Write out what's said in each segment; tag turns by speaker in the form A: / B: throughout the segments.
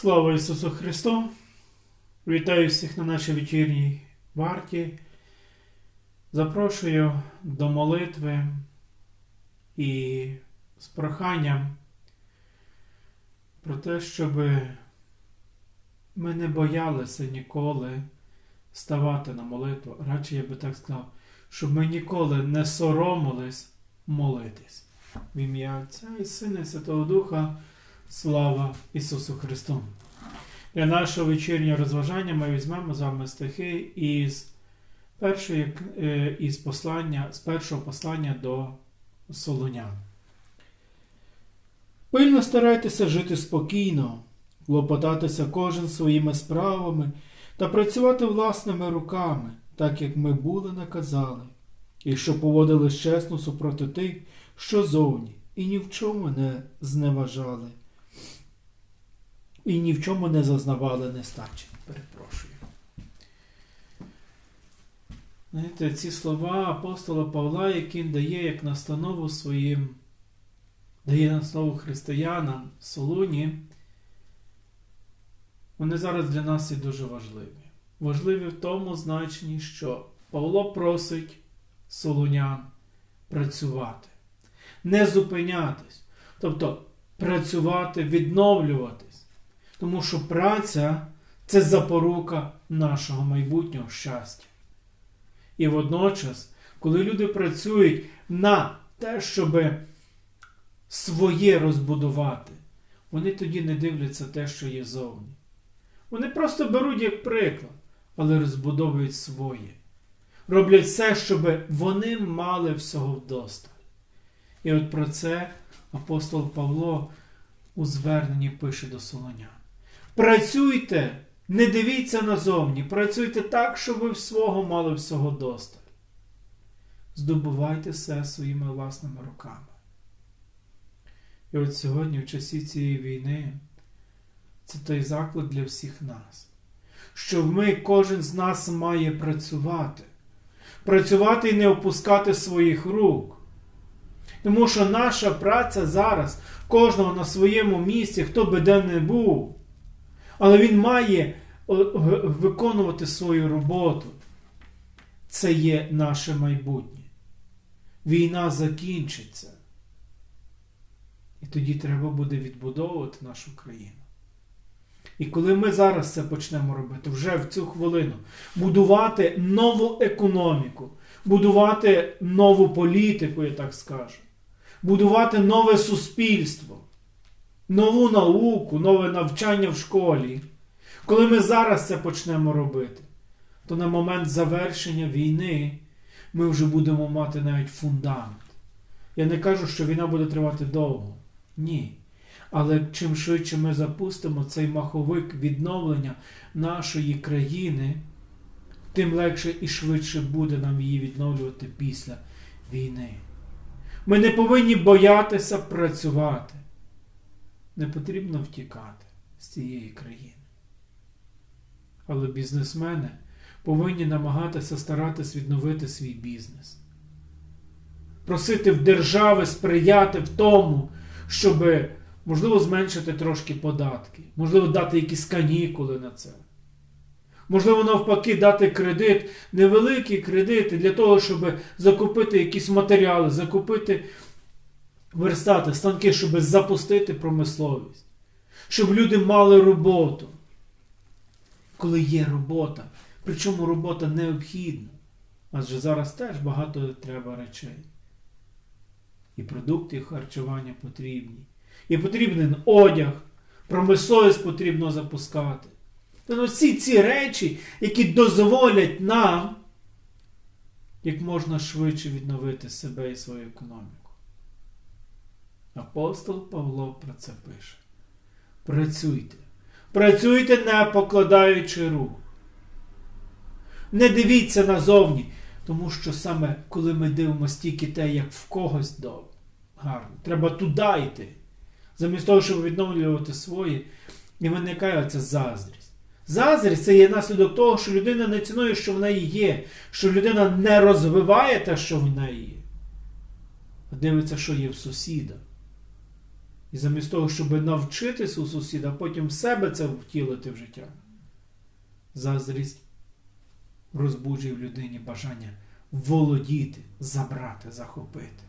A: Слава Ісусу Христу! Вітаю всіх на нашій вечірній варті. Запрошую до молитви і з проханням про те, щоб ми не боялися ніколи ставати на молитву. Радше я би так сказав, щоб ми ніколи не соромились молитись. В ім'я Отця і Сина і Святого Духа. Слава Ісусу Христу! Для нашого вечірнього розважання ми візьмемо з вами стихи із першої е, із послання, з першого послання до Солонян. Пильно старайтеся жити спокійно, клопотатися кожен своїми справами та працювати власними руками, так як ми були наказали, і що поводились чесно супроти тих, що зовні, і ні в чому не зневажали і ні в чому не зазнавали нестачі. Перепрошую. Знаєте, ці слова апостола Павла, він дає як настанову своїм, дає настанову християнам в Солуні, вони зараз для нас і дуже важливі. Важливі в тому значенні, що Павло просить солунян працювати, не зупинятись, тобто працювати, відновлюватись. Тому що праця це запорука нашого майбутнього щастя. І водночас, коли люди працюють на те, щоб своє розбудувати, вони тоді не дивляться те, що є зовні. Вони просто беруть як приклад, але розбудовують своє. Роблять все, щоб вони мали всього вдосталь. І от про це апостол Павло у зверненні пише до Солонян. Працюйте, не дивіться назовні, працюйте так, щоб ви свого мали всього досталь. Здобувайте все своїми власними руками. І от сьогодні, в часі цієї війни, це той заклик для всіх нас, що ми, кожен з нас має працювати, працювати і не опускати своїх рук. Тому що наша праця зараз, кожного на своєму місці, хто би де не був, але він має виконувати свою роботу. Це є наше майбутнє. Війна закінчиться. І тоді треба буде відбудовувати нашу країну. І коли ми зараз це почнемо робити, вже в цю хвилину, будувати нову економіку, будувати нову політику, я так скажу, будувати нове суспільство нову науку, нове навчання в школі. Коли ми зараз це почнемо робити, то на момент завершення війни ми вже будемо мати навіть фундамент. Я не кажу, що війна буде тривати довго. Ні. Але чим швидше ми запустимо цей маховик відновлення нашої країни, тим легше і швидше буде нам її відновлювати після війни. Ми не повинні боятися працювати не потрібно втікати з цієї країни. Але бізнесмени повинні намагатися старатись відновити свій бізнес. Просити в держави сприяти в тому, щоб, можливо, зменшити трошки податки, можливо, дати якісь канікули на це. Можливо, навпаки, дати кредит, невеликі кредити для того, щоб закупити якісь матеріали, закупити верстати, станки, щоб запустити промисловість, щоб люди мали роботу. Коли є робота, причому робота необхідна. Адже зараз теж багато треба речей. І продукти і харчування потрібні. І потрібен одяг, промисловість потрібно запускати. Тобто всі ці речі, які дозволять нам як можна швидше відновити себе і свою економіку. Апостол Павло про це пише. Працюйте. Працюйте, не покладаючи рук. Не дивіться назовні, тому що саме коли ми дивимося тільки те, як в когось добре, гарно, треба туди йти. Замість того, щоб відновлювати своє, і виникає оця заздрість. Заздрість це є наслідок того, що людина не цінує, що в неї є, що людина не розвиває те, що в неї є, а дивиться, що є в сусіда. І замість того, щоб навчитись у сусіда, потім в себе це втілити в життя, заздрість розбуджує в людині бажання володіти, забрати, захопити.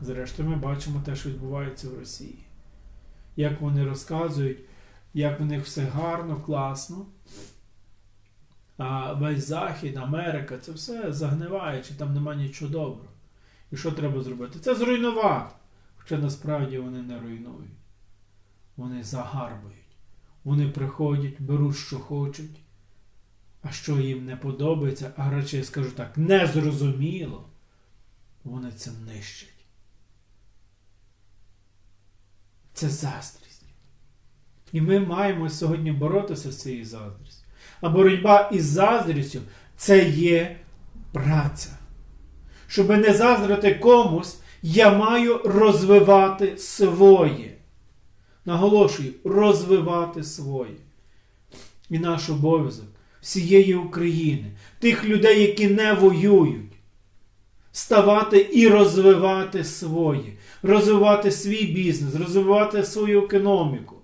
A: Зрештою, ми бачимо те, що відбувається в Росії. Як вони розказують, як в них все гарно, класно. А весь Захід, Америка, це все загниває, чи там нема нічого доброго. І що треба зробити? Це зруйнувати. Хоча насправді вони не руйнують. Вони загарбують. Вони приходять, беруть, що хочуть, а що їм не подобається, а радше скажу так, незрозуміло, вони це нищать. Це заздрість. І ми маємо сьогодні боротися з цією заздрістю. А боротьба із заздрістю це є праця. Щоб не заздрити комусь, я маю розвивати своє. Наголошую, розвивати своє. І наш обов'язок всієї України, тих людей, які не воюють, ставати і розвивати своє, розвивати свій бізнес, розвивати свою економіку,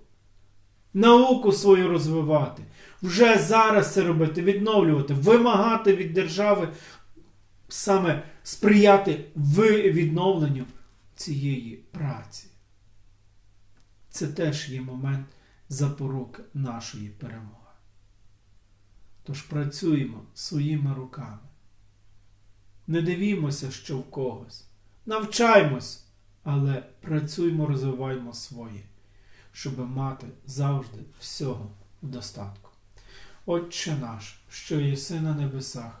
A: науку свою розвивати. Вже зараз це робити, відновлювати, вимагати від держави саме сприяти в відновленню цієї праці. Це теж є момент запоруки нашої перемоги. Тож працюємо своїми руками. Не дивімося, що в когось. Навчаймось, але працюємо, розвиваємо своє, щоб мати завжди всього в достатку. Отче наш, що єси на небесах,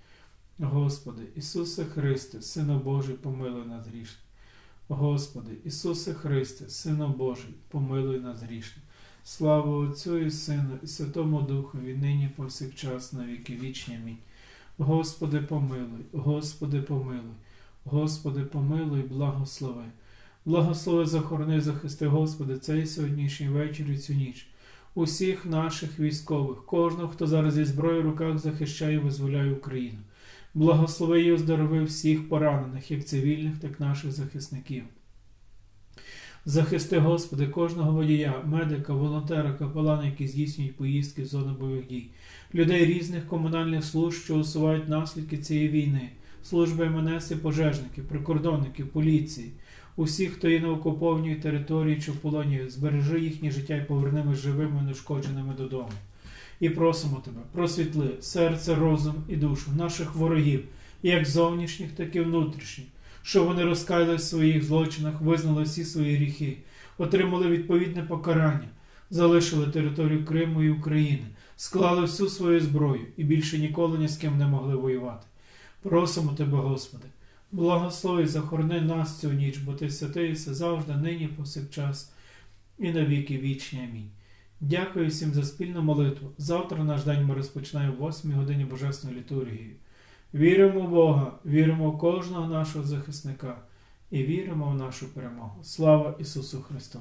A: Господи, Ісусе Христе, Сину Божий, помилуй нас грішних. Господи, Ісусе Христе, Сину Божий, помилуй нас грішних. Слава Отцю і Сину, і Святому Духові, нині повсякчас, на віки вічні. Амінь. Господи, помилуй, Господи, помилуй, Господи, помилуй, благослови. Благослови, захорони, захисти, Господи, цей сьогоднішній вечір і цю ніч. Усіх наших військових, кожного, хто зараз зі зброєю в руках захищає і визволяє Україну. Благослови і оздорови всіх поранених, як цивільних, так і наших захисників. Захисти, Господи, кожного водія, медика, волонтера, капелана, які здійснюють поїздки в зону бойових дій, людей різних комунальних служб, що усувають наслідки цієї війни, служби МНС і пожежників, прикордонників, поліції, усіх, хто є на окупованій території чи в полоні, збережи їхнє життя і поверни живими нешкодженими додому. І просимо Тебе, просвітли серце, розум і душу наших ворогів, як зовнішніх, так і внутрішніх, щоб вони розкаялись в своїх злочинах, визнали всі свої гріхи, отримали відповідне покарання, залишили територію Криму і України, склали всю свою зброю і більше ніколи ні з ким не могли воювати. Просимо Тебе, Господи, благослови, захорони нас цю ніч, бо Ти святий все завжди, нині, повсякчас, і на віки вічні. Амінь. Дякую всім за спільну молитву. Завтра наш день ми розпочинаємо в 8 годині Божественної літургії. Віримо в Бога, віримо в кожного нашого захисника і віримо в нашу перемогу. Слава Ісусу Христу!